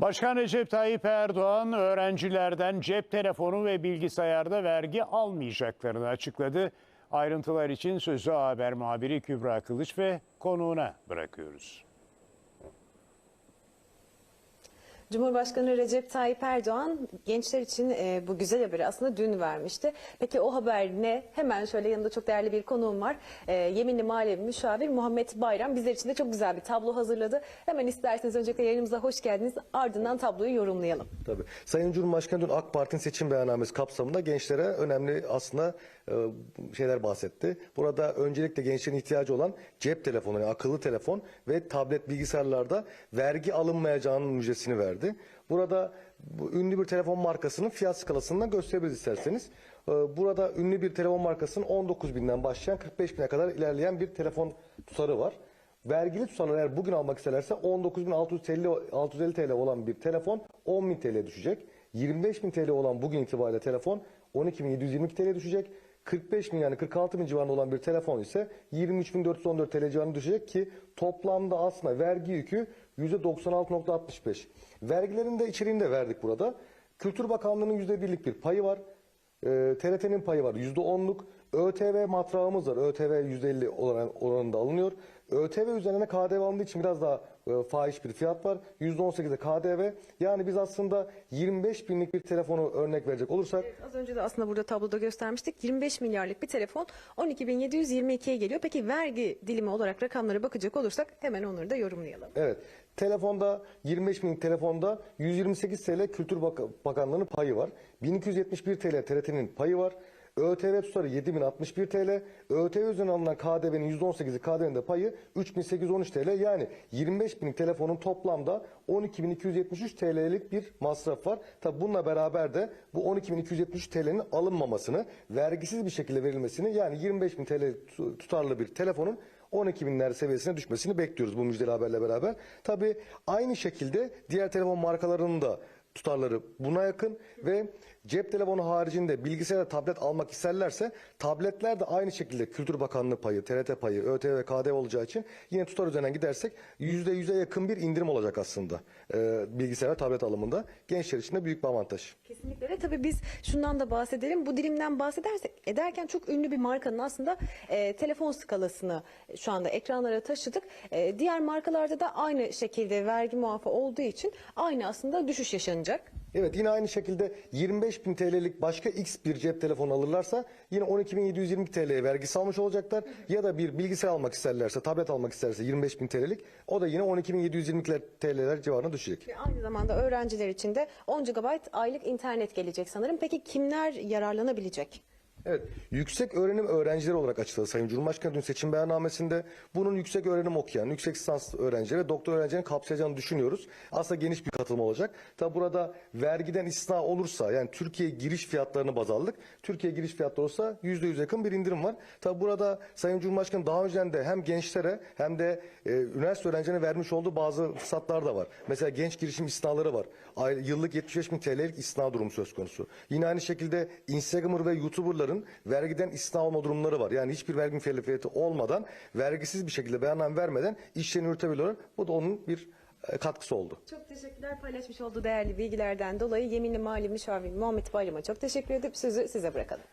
Başkan Recep Tayyip Erdoğan öğrencilerden cep telefonu ve bilgisayarda vergi almayacaklarını açıkladı. Ayrıntılar için sözü haber muhabiri Kübra Kılıç ve konuğuna bırakıyoruz. Cumhurbaşkanı Recep Tayyip Erdoğan gençler için e, bu güzel haberi aslında dün vermişti. Peki o haber ne? Hemen şöyle yanında çok değerli bir konuğum var. E, Yeminli Mahallevi Müşavir Muhammed Bayram bizler için de çok güzel bir tablo hazırladı. Hemen isterseniz öncelikle yayınımıza hoş geldiniz. Ardından tabloyu yorumlayalım. Tabii. Sayın Cumhurbaşkanı dün AK Parti'nin seçim beyannamesi kapsamında gençlere önemli aslında e, şeyler bahsetti. Burada öncelikle gençlerin ihtiyacı olan cep telefonu, yani akıllı telefon ve tablet bilgisayarlarda vergi alınmayacağının müjdesini verdi. Burada bu ünlü bir telefon markasının fiyat skalasından gösterebiliriz isterseniz. Burada ünlü bir telefon markasının 19 binden başlayan 45 bine kadar ilerleyen bir telefon tutarı var. Vergili tutanlar eğer bugün almak isterlerse 19.650 650 TL olan bir telefon 10.000 TL düşecek. 25.000 TL olan bugün itibariyle telefon 12.722 TL düşecek. 45 bin yani 46 bin civarında olan bir telefon ise 23.414 TL civarında düşecek ki toplamda aslında vergi yükü %96.65. Vergilerin de içeriğini de verdik burada. Kültür Bakanlığı'nın %1'lik bir payı var. Ee, TRT'nin payı var %10'luk. ÖTV matrağımız var. ÖTV %50 oran, oranında alınıyor. ÖTV üzerine KDV alındığı için biraz daha e, fahiş bir fiyat var. %18'de KDV. Yani biz aslında 25 binlik bir telefonu örnek verecek olursak Az önce de aslında burada tabloda göstermiştik. 25 milyarlık bir telefon 12.722'ye geliyor. Peki vergi dilimi olarak rakamlara bakacak olursak hemen onları da yorumlayalım. Evet. Telefonda 25 bin telefonda 128 TL Kültür Bak- Bakanlığı'nın payı var. 1271 TL TRT'nin payı var. ÖTV tutarı 7061 TL. ÖTV üzerinden alınan KDV'nin %18'i KDV'nin de payı 3813 TL. Yani 25 bin telefonun toplamda 12273 TL'lik bir masraf var. Tabi bununla beraber de bu 12273 TL'nin alınmamasını, vergisiz bir şekilde verilmesini yani 25 bin TL tu- tutarlı bir telefonun 12 binler seviyesine düşmesini bekliyoruz bu müjdeli haberle beraber. Tabii aynı şekilde diğer telefon markalarının da tutarları buna yakın ve cep telefonu haricinde bilgisayar tablet almak isterlerse tabletler de aynı şekilde Kültür Bakanlığı payı, TRT payı, ÖTV, KDV olacağı için yine tutar üzerinden gidersek %100'e yakın bir indirim olacak aslında ee, bilgisayar ve tablet alımında. Gençler için de büyük bir avantaj. Kesinlikle ve tabii biz şundan da bahsedelim. Bu dilimden bahsedersek ederken çok ünlü bir markanın aslında e, telefon skalasını şu anda ekranlara taşıdık. E, diğer markalarda da aynı şekilde vergi muafı olduğu için aynı aslında düşüş yaşanacak. Evet yine aynı şekilde 25 bin TL'lik başka X bir cep telefonu alırlarsa yine 12.720 TL'ye vergisi almış olacaklar. Ya da bir bilgisayar almak isterlerse, tablet almak isterse 25 bin TL'lik o da yine 12.720 TL'ler civarına düşecek. Ve aynı zamanda öğrenciler için de 10 GB aylık internet gelecek sanırım. Peki kimler yararlanabilecek? Evet, yüksek öğrenim öğrencileri olarak açıkladı Sayın Cumhurbaşkanı dün seçim beyannamesinde. Bunun yüksek öğrenim okuyan, yüksek lisans öğrencileri ve doktor öğrencilerini kapsayacağını düşünüyoruz. Aslında geniş bir katılım olacak. Tabi burada vergiden istisna olursa, yani Türkiye giriş fiyatlarını baz aldık. Türkiye giriş fiyatları olsa %100 yakın bir indirim var. Tabi burada Sayın Cumhurbaşkanı daha önceden de hem gençlere hem de e, üniversite öğrencilerine vermiş olduğu bazı fırsatlar da var. Mesela genç girişim istisnaları var. Ay, yıllık 75 bin TL'lik istisna durumu söz konusu. Yine aynı şekilde Instagramer ve YouTuber'ların vergiden istisna olma durumları var. Yani hiçbir vergi mükellefiyeti olmadan, vergisiz bir şekilde beyanname vermeden işlerini yürütebiliyorlar. Bu da onun bir e, katkısı oldu. Çok teşekkürler paylaşmış olduğu değerli bilgilerden dolayı Yeminli Mali Müşavir Muhammed Bayram'a çok teşekkür edip sözü size bırakalım.